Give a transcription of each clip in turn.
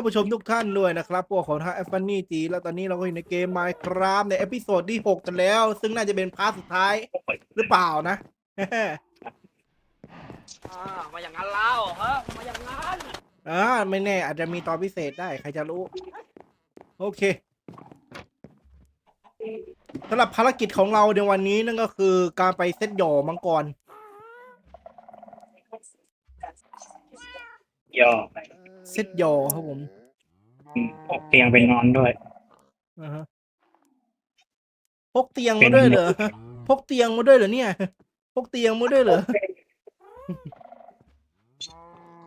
านผู้ชมทุกท่านด้วยนะครับพวกของทางแอฟฟันนี่จีแล้วตอนนี้เราก็อยู่ในเกม Minecraft ในเอพิโซดที่6กันแล้ว ซึ่งน่าจะเป็นพาร์ทสุดท้ายหรือเปล่านะ อ่ามาอย่างนั้นแล้วฮะมาอย่างนั้นอ่าไม่แน่ อาจจะมีตอนพิเศษได้ ใครจะรู้ โอเคสำหรับภารกิจของเราในวันนี้นั่นก็คือการไปเซตหย่อมังกรย่อเซตหย่อครับผม อืมพกเตียงไปนอนด้วย อ่าฮะพกเตียงมาด้วยเหรอพกเตียงมาด้วยเหรอเนี่ยพกเตียงมาด้วยเหรอ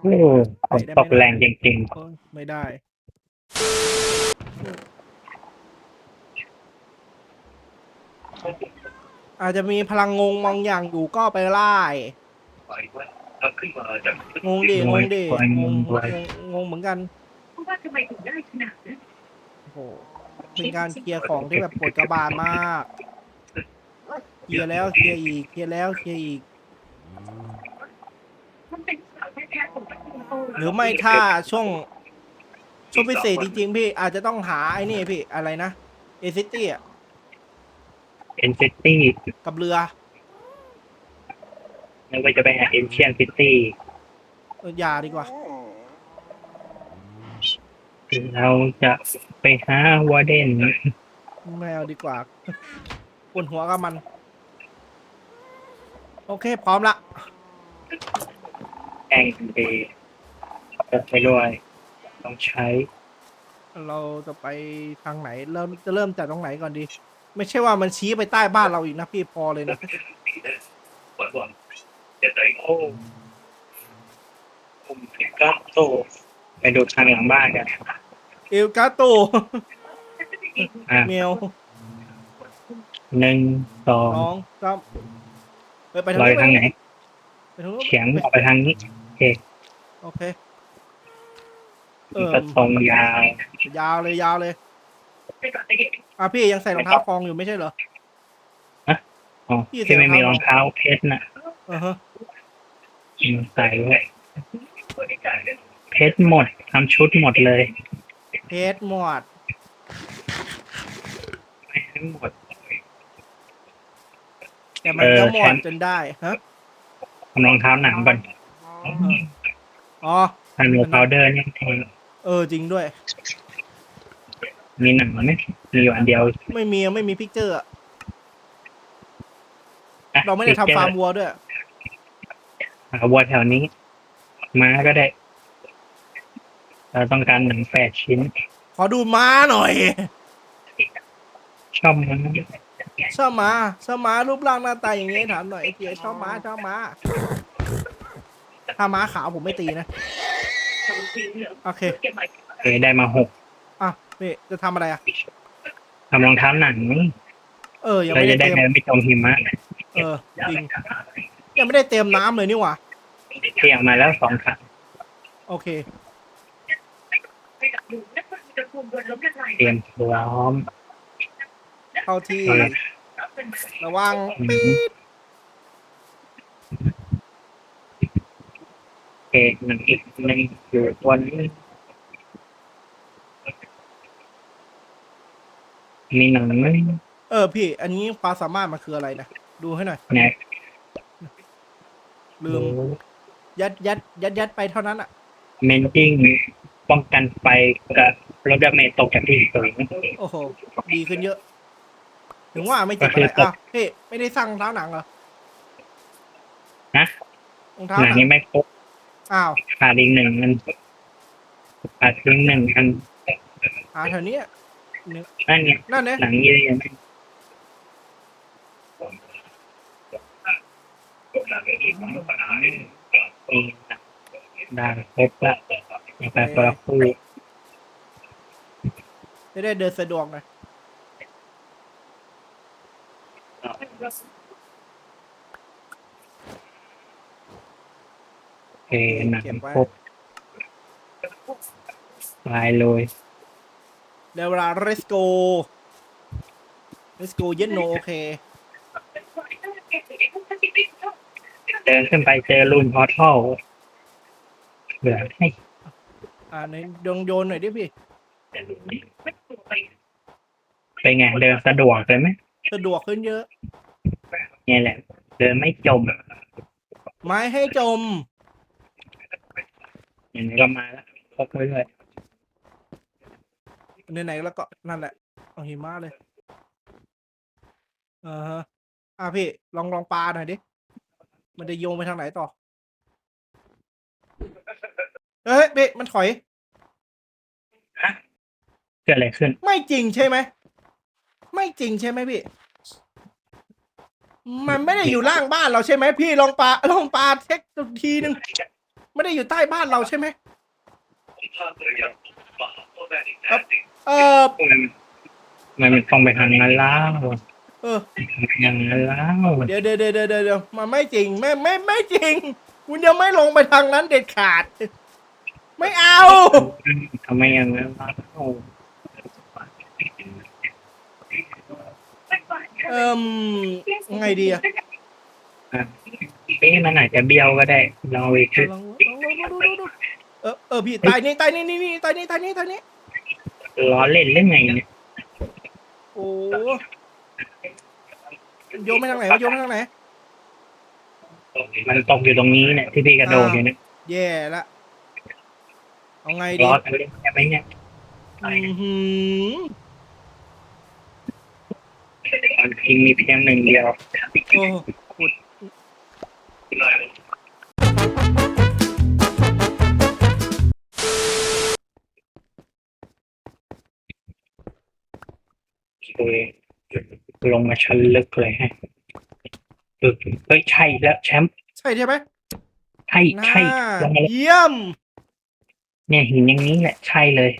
โอ้ฝนตกแรงจริงโอ้ยไม่ได้อาจจะมีพลังงงบางอย่างอยู่ก็ไปไล่งงดิงงดิงงงงงเหมือนกัน ว่าทำไมถึงได้ขนาดนั้นโอ้โหเป็นการเคลียร์ของที่แบบปวดกระบาลมากเคลียร์แล้วเคลียร์อีกเคลียร์แล้วเคลียร์อีก มันเป็นสาวแท้ๆของตระกูลโตหรือไม่ถ้าช่วง ช่วงพิเศษจริงๆพี่ อาจจะต้องหาไอ้นี่พี่อะไรนะเอซิตี้อะๆเอ็นซิตี้กับเรือนึกว่าจะไปหาเอ็นเชียนซิตี้เอออย่าดีกว่า เราจะไปหาวอร์เดนไม่เอาดีกว่าปวดหัวกับมัน โอเค พร้อมละแองเดย์จะไปด้วยต้องใช้ เราจะไปทางไหน เริ่มจะเริ่มจากตรงไหนก่อนดี ไม่ใช่ว่ามันชี้ไปใต้บ้านเราอีกนะพี่พอเลยนะโอ้ผมก็โตไปดูทางหลังบ้านกัน เอลกาโตอะเมลหนึ่งสองน้องสามไปไปทางลอยนู้นทางไหนไปทางนู้นเฉียงออกไปทางนี้โอเค เออก็ตรงยาวยาวเลยยาวเลยไปก่อนจะเห็นอะพี่ยังใส่รองเท้าฟองอยู่ไม่ใช่เหรอ อ๋อพี่ที่ไม่ใส่มีรรอองงเท้าเท้าเพชรน่ะอือฮะอืมใส่ไว้เพชรหมดทำชุดหมดเลย เพชรหมวด ไม่ให้หมดแต่มันเออก็หมดแทนจนได้ฮะทำรองเท้าหนังก่อนอ๋อทำรองเท้าเดินยังแทงเออจริงด้วย มีหนังไหมมีอยู่อันเดียว ไม่มีไม่มีพิกเจอร์อะอะเราไม่ได้ทำฟาร์มวัวด้วยหาวัวแถวนี้ ม้าก็ได้ เราต้องการหนังแปดชิ้น ขอดูม้าหน่อย ชอบม้าชอบม้าชอบม้ารูปร่างหน้าตาอย่างนี้ถามหน่อยไอ้เจียชอบม้าชอบม้าถ้าม้าขาวผมไม่ตีนะทำจริงเหรอโอเคเก็บไว้เคยได้มาหกอะนี่จะทำอะไรอะทำรองเท้าหนังเออยังเราไม่จะได้ได้เต็มเดินไม่จมหิมะเออจริงยังไม่ได้เต็มน้ำเลยนี่หว่าเที่ยงมาแล้วสองครั้งโอเค เตรียมพร้อมเข้าที่เอาละเป็นระวังอืมโอเคหนังอีกหนึ่งอยู่บนนี้มีหนังไหมเออพี่ อันนี้ความสามารถมันคืออะไรนะ ดูให้หน่อยเนี่ยลืม ยัดยัดยัดยัดไปเท่านั้นอะ เมนติ้ง ป้องกันไฟกับ ลดดาเมจตกจากที่สูง โอ้โห ดีขึ้นเยอะ ถึงว่าไม่เจ็บก็คือะไรอตกอ้าวพี่ไม่ได้สั่งรองเท้าหนังเหรอฮะ รองเท้าหหนันังงนี้ไม่ครบอ้าว ขาดอีกหนึ่งอันขาดอีกหนึ่งอันหาแถวเนี้ยหนึ่งนั่นไงนั่นเนี่ยหนังเยอะแยะได้ครบละไปปลาคู่ จะได้เดินสะดวกหน่อยโอเคหนังครบลายเลยเดี๋ยวเวลา let's go let's go yes no โอเค เดินขึ้นไปเจอรูนพอร์ทัลเหลือให้ อ่าในดงโยนหน่อยดิพี่ เป็นไง เดินสะดวกเลยไหมสะดวกขึ้นเยอะเนี่ยแหละ เดินไม่จมไม้ให้จม อย่างนี้ก็มาแล้วพกไว้เลยไหนๆแล้วก็นั่นแหละเอาหิมะเลยอ่าฮะอะพี่ ลองลองปลาหน่อยดิ มันจะโยงไปทางไหนต่อ เฮ้ยพี่มันถอยเกิดอะไรขึ้น ไม่จริงใช่ไหม ไม่จริงใช่ไหมพี่ มันไม่ได้อยู่ล่างบ้านเราใช่ไหมพี่ลองปลาลองปลาเช็คดูทีนึงไม่ได้อยู่ใต้บ้านเราใช่ไหมเออมันมันต้องไปทางนั้นแล้วเอออย่างนั้นแล้วเดี๋ยวเดี๋ยวเดี๋ยวเดี๋ยวเดี๋ยวมันไม่จริงไม่ไม่ไม่จริง คุณยังไม่ลงไปทางนั้นเด็ดขาด ไม่เอาทำไมอย่างนั้นล่ะโอ้ เอ่มไงดีอะเอ๊ะมันอาจจะเบี้ยวก็ได้ลองไปคิดลองลองลองดูดูดูเออเออพี่ตายนี่ตายนี่นี่นี่ตายนี่ตายนี่ตายนี่ล้อเล่นเรื่องไงเนี่ยโอ้โยนไปทางไหนวะโยนไปทางไหนมันตกอยู่ตรงนี้เนี่ยที่พี่กระโดดอยู่เนี่ยแย่ละเอาไงดีล้อกันเล่นใช่ไหมเนี่ยอือหื อมันจริงมีเพียงหนึ่งเดียวโอ้ขุดโอเคลงมาชั้นลึกเลยฮะเออเฮ้ยใช่แล้วแชมป์ใช่ใช่ไหมใช่ใช่น่าลงมาเลยเยี่ยม เนี่ยหินอย่างนี้แหละใช่เลย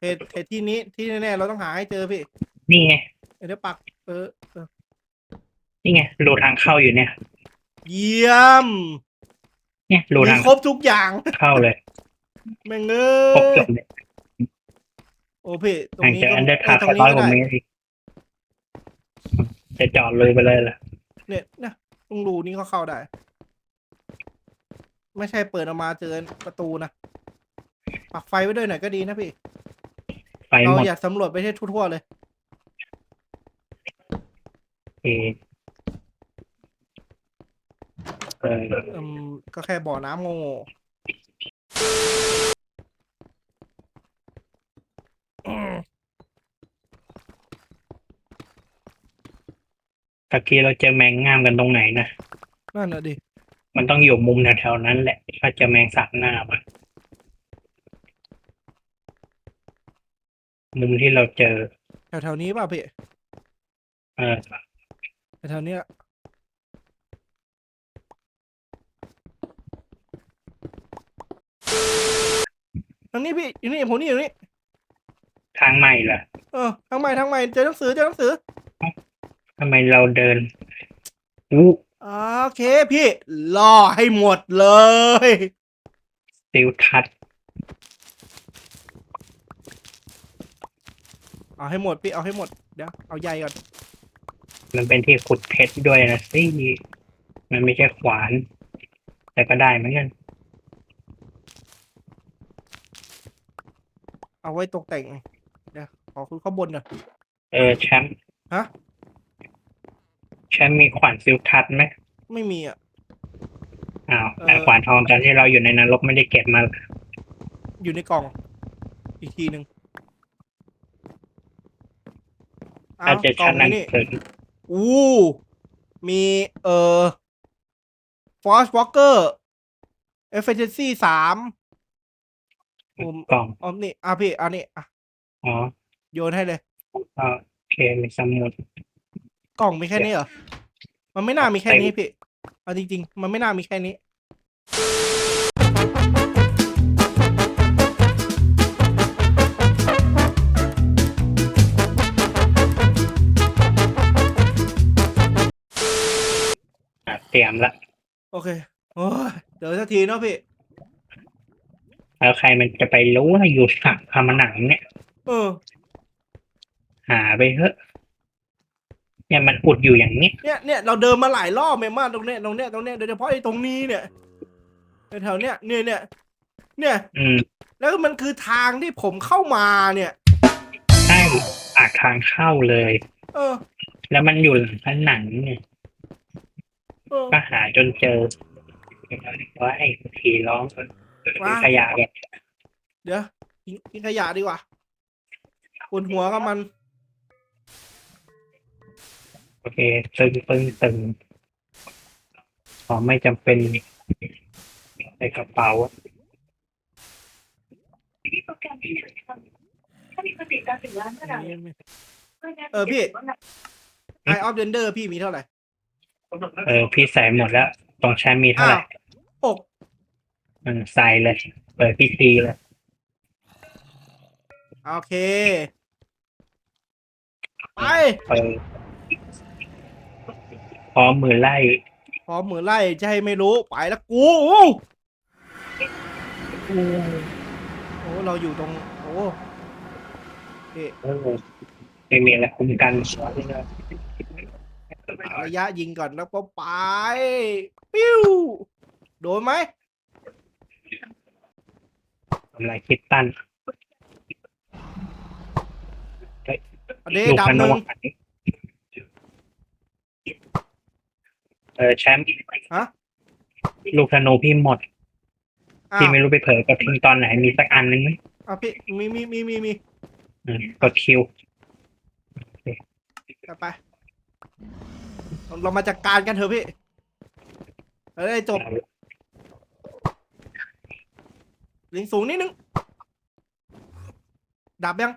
เหตุเหตุที่นี้ที่แน่ๆเราต้องหาให้เจอพี่ นี่ไง เดี๋ยวปักเออเออนี่ไงรูทางเข้าอยู่เนี่ย เยี่ยมเนี่ยรูมีทางครบทุกอย่างเข้าเลยแม่งเอครบจอบเลยโอ้พี่ตรงห่างนี้จากก็อันเดอร์เอทาอร์ตรไปงนี้ร้อยก็กว่าได้เมตรอีกจะจอดเลยไปเลยล่ะเนี่ยนะตรงรูนี้ก็เข้าได้ ไม่ใช่เปิดออกมาเจอประตูนะปักไฟไว้ด้วยหน่อยก็ดีนะพี่ ไฟหเรามด อยากสำรวจไปให้ทั่วๆเลย เอเอออืมก็แค่บ่อน้ำโง่ๆอืมตะกี้เราเจอแมงง่ามกันตรงไหนนะ นั่นน่ะดิ มันต้องอยู่มุมแถวๆนั้นแหละ ถ้าเจอแมงสาบหน้ามันมุมที่เราเจอ แถวๆนี้ป่ะพี่ เออ แถวๆเนี้ยทางนี้พี่อยู่นี่ผมนี่อยู่นี่ทางใหม่เหรอเออทางใหม่ทางใหม่เจอหนังสือเจอหนังสือทำไมเราเดินอู้โอเคพี่ล่อให้หมดเลยติวทัศน์เอาให้หมดพี่เอาให้หมดเดี๋ยวเอาใยก่อน มันเป็นที่ขุดเพชรด้วยนะสิมันไม่ใช่ขวาน แต่ก็ได้เหมือนกัน เอาไว้ตกแต่งเดี๋ยวขอคุณข้างบนก่อนเออแชมป์ฮะ แชมป์มีขวานซิลทัศน์ไหมไม่มีอะ อ้าวเออไอขวานทองตอนที่เราอยู่ในนรกไม่ได้เก็บมาอยู่ในกล่อง อีกทีหนึ่งถ้าจะกล่อชั้งนนั้นนี่เกิด อู้มีเอ่อ Force Walker Efficiency สามผมกล่องอ๋อนี่อะพี่อันนี้อะอ๋อโยนให้เลยโอเคมีสมุดกล่องมีแค่นี้เหรอ มันไม่น่ามีแค่นี้พี่ เอาจริง ๆ มันไม่น่ามีแค่นี้ เตรียมละโอเคโอ้ยเดี๋ยวสักทีเนาะพี่ แล้วใครมันจะไปรู้ว่าอยู่สักพามาหนังเนี่ย เออ หาไปเถอะเนี่ยมันอุดอยู่อย่างนี้เนี่ยเนี่ยเราเดินมาหลายรอบเมมากตรงเนี้ยตรงเนี้ยตรงเนี้ยโดยเฉพาะไอ้ตรงนี้เนี่ยแถวๆเนี้ยเนี่ยเนี่ยเนี่ย อืมแล้วมันคือทางที่ผมเข้ามาเนี่ย ใช่ปากทางเข้าเลย เออ แล้วมันอยู่หลังผนังเนี่ยเออ ก็หาจนเจอว่าไอ้ทีร้องว้าขยะแบบเดี๋ยวทิ้งทิ้งขยะดีกว่าปวดหัวกับมัน โอเค ตึงตึงตึงของไม่จำเป็นในกระเป๋ามีโปรแกรมที่อยากทำถ้ามีคนติดตามถึงล้านเมื่อไหร่เออพี่ไอออฟเดนเดอร์พี่มีเท่าไหร่ เออ พี่ใส่หมดแล้ว ตรงชั้นมีเท่าไหร่หกมันใส่เลย เปิดพีซีเลย โอเค ไป เปิดพร้อมมือไล่ พร้อมมือไล่จะให้ไม่รู้ ไปแล้วกู โอ้เราอยู่ตรง โอ้เออไม่มีอะไรคุ้มกัน ระยะยิงก่อนแล้วก็ไป ปิ้ว โดนไหมทำลายคิดตันอันนี้ลูกดาธบหนูนึ่งเออแชมป์ฮะ ลูกธนูพี่หมดอ้าพี่วไม่รู้ไปเผลอกดทิ้งตอนไหน มีสักอันนึงไหมอะพี่ มีมีมีมีมีอืมกดคิวไปไป เรามาจัดกการกันเถอะพี่เราได้จบลิงสูงนิดนึงดับยัง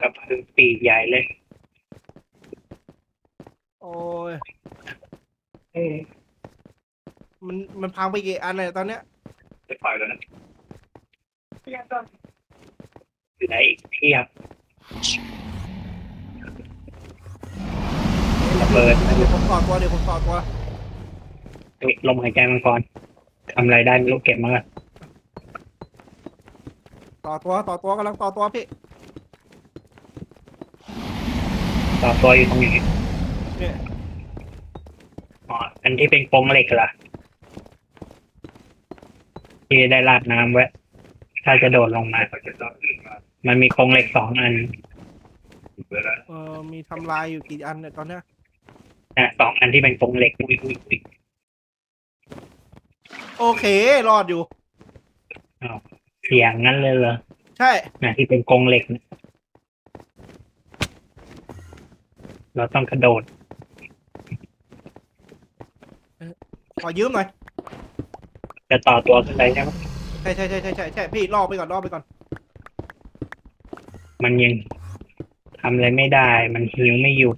กับพึ่งปีกใหญ่เลย โอ้ย มันมันพังไปกี่อันเลยตอนเนี้ยจะปล่อยแล้วนะพยากรณ์อยู่ไหนอีกเทียบระเบิดเดี๋ยวผมต่อตัวเดี๋ยวผมต่อตัวเฮ้ยลมหายใจมังกรทำอะไรได้ไม่รู้เก็บมาก่อนต่อตัวต่อตัวกำลังต่อตัวพี่ต่อตัวอยู่ตรงนี้เนี่ยอ๋ออันที่เป็นกรงเหล็กเหรอ ที่ได้ราดน้ำไว้ ถ้าจะโดดลงมา มันมีกรงเหล็กสองอันเออมีทำลายอยู่กี่อันเนี่ยตอนเนี้ยนะสองอันที่เป็นกรงเหล็กอุ้ยอุ้ยอุ้ยโอเค รอดอยู่ เสียงงั้นเลยเหรอใช่ นะที่เป็นกรงเหล็กนะเราต้องกระโดด ขอยืมหน่อย จะต่อตัวขึ้นไปใช่ไหมใช่ใช่ใช่ใช่ใช่ใช่พี่รอไปก่อนรอไปก่อนมันยังทำอะไรไม่ได้ มันหิวไม่หยุด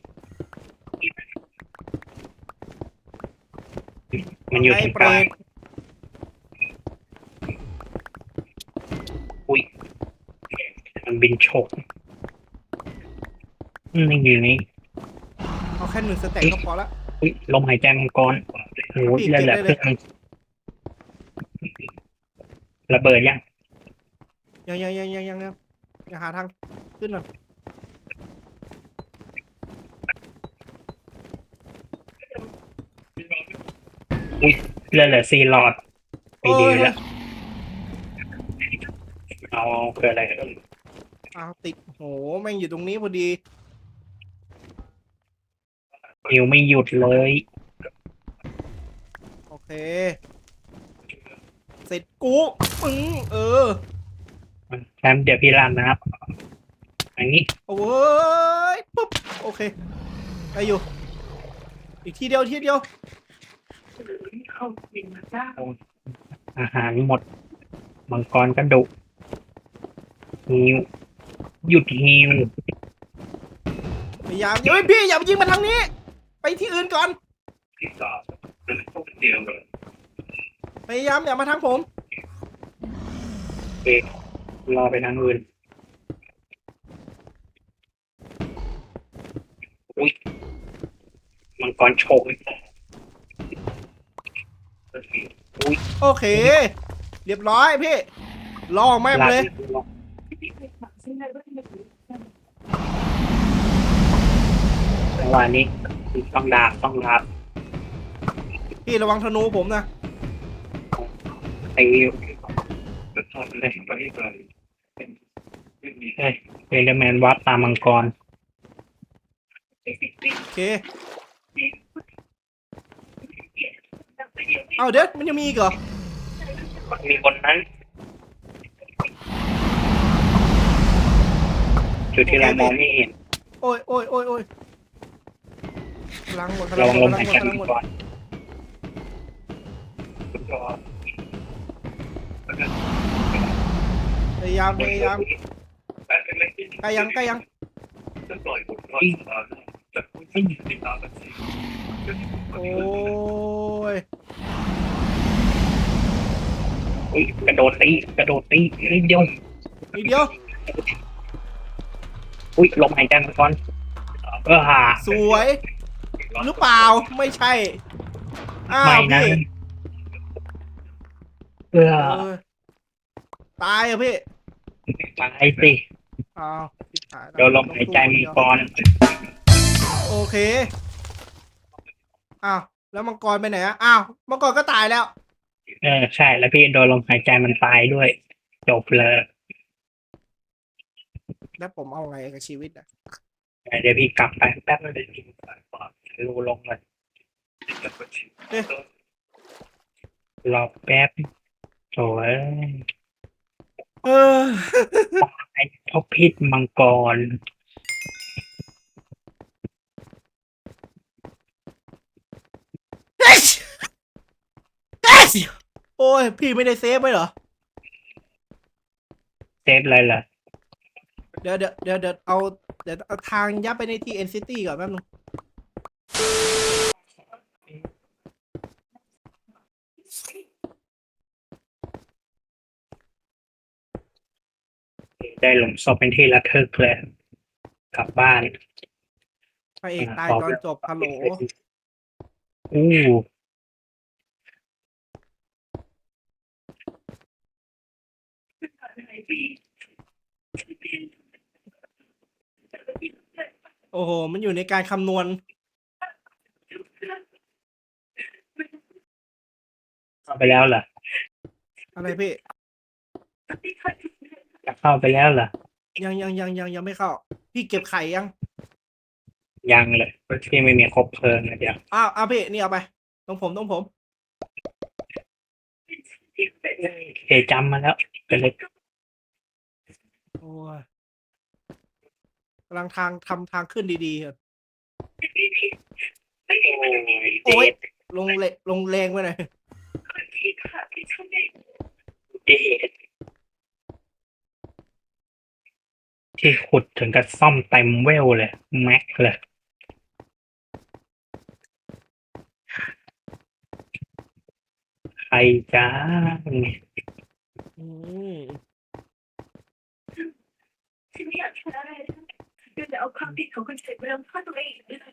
มันอยู่ไอ้ที่เปรกลางตมันบินฉกนี่อยู่นี่เอาแค่หนึ่งสเต็ปก็พอละ อุ๊ยลมหายใจมังกรโอ้ยพี่แล้วเหลือเก็บได้คเลยรึ่ง ระเบิดยังยังยังยังยังยังยังยังหาทางขึ้นหน่อยเหลือเหลือสี่หลอดไปโอ้ดียแล้วเอาเกิดอะไรขึ้นอ้าวติดโหแม่งอยู่ตรงนี้พอดีหิวไม่หยุดเลย โอเค เสร็จกูปึ้งเออแชมป์เดี๋ยวพี่รานนะครับอันนี้โอ้ยปุ๊บโอเคได้อยู่ อีกทีเดียวทีเดียวเข้าบินมาได้อาหารหมด มังกรกระดุหิวหยุดหิวพยายามเฮ้ยพี่อย่าไปยิงมาทางนี้ ไปที่อื่นก่อน พยายามอย่ามาทางผมรอไปทางอื่นอุ้ยมังกรโฉกโอเค เรียบร้อยพี่ล่อแม่งลาดเลยซึ่งในเรื่องนี้งหวะนี้ต้องดาบต้องดาบพี่ระวังธนูผมนะ ตีเฮ้ยเอเดอร์แมนวัดตามมังกรโอเค เอาเดี๋ยวมันยังมีอีกเหรอมีคนนั้น จุดที่เรามองไม่เห็นโอ้ยโอ้ยโอ้ยโอ้ยพลังหมดพลัระงวังหมลดมพลัหางยหมใจดพลังมัหมงดกรพ ยายามพยายามใกล้ยังใกล้ยังโอ้ยอุ๊ยกระโดดตีกระโดดตีนิดเดียวนิดเดียวอุ้ยลมหายใจมังกรเออหาสวยหรือเปล่าไม่ใช่อ้าวไม่นะพี่เออเออตายอะพี่ ตายสิอ้าวชิบหายแวเดี๋ยวลมหายใจมังกรโอเค อ้าว แล้วมังกรไปไหนอะอ้าว มังกรก็ตายแล้ว เออใช่แล้วพี่โดนลมหายใจมันตายด้วย จบเลยแล้วผมเอาไงกับชีวิตอะเดี๋ยวพี่กลับไปแป๊บนึงรูลงเลยรอแป๊บโถ่ เอ้ยเออไอ้พวกพิษมังกรโอ้ย พี่ไม่ได้เซฟไว้เหรอ เซฟอะไรล่ะ เดี๋ยวเดี๋ยวเดี๋ยวเดี๋ยวเอาเดี๋ยวเอาทางยับไปในที่ NCT ก่อนแป๊บนึง ได้หลุมศพเป็นที่ระทึกเลยกลับบ้านพระเอกตายตอนจบฮัลโหลอู้โอ้โห มันอยู่ในการคำนวณ เข้าไปแล้วเหรออะไรพี่ จะเข้าไปแล้วเหรอ ยังยังยังยังยังไม่เข้า พี่เก็บไข่ยัง ยังเลยพี่ไม่มีครบเพลิงนะเดี๋ยวอ้าวอ้าวพี่นี่เอาไป ต้องผมต้องผมเคจำมาแล้วก็เลยโอ้ยกำลังทางทำทางขึ้นดีๆครับโอ้ยโอ้ยเจ็ดลงเลลงแรงไปหน่อยเจ็ด ที่ขุดถึงกับซ่อมเต็มเวลเลย แม็กเลยใครจ้าอืมฉันไม่อยากชนะเลยคือจะเอาความผิดของคนเสร็จมาลงโทษตัวเองเลย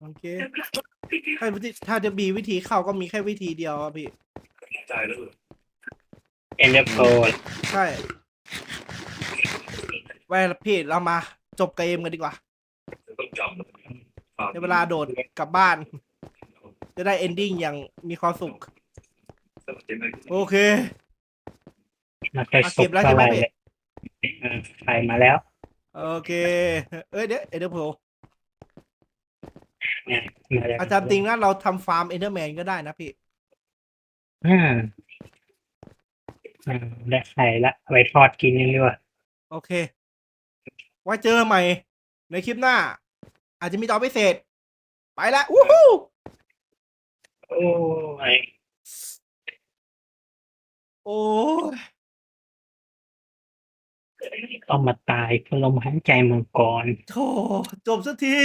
โอเคแล้วกลับมาผิดถ้าวิธีถ้าจะมีวิธีเข้าก็มีแค่วิธีเดียวอะพี่เอ็นเดอร์โพลใช่ ไว้พี่เรามาจบเกมกันดีกว่าในเวลาโดดกลับบ้าน จะได้เอนดิ้งอย่างมีความสุข โอเคมาใส่อะซุเก็ปบแล้วใช่ไหมอะไรพี่เลยเออใส่มาแล้ว โอเค เอ้ยเดี๋ยวเอเดอร์โพเนี่ยมาแล้วอาจารย์ติงนะเราทำฟาร์มเอเดอร์แมนก็ได้นะพี่อ่าอ่าได้ไข่ละเอาไปทอดกินนี่ด้วยโอเค ไว้เจอใหม่ ในคลิปหน้า อาจจะมีตอนพิเศษ ไปละวู้ฮู้โอ้ยโอ้ยต้องมาตายเพราะลมหายใจมังกรโธ่จบสักที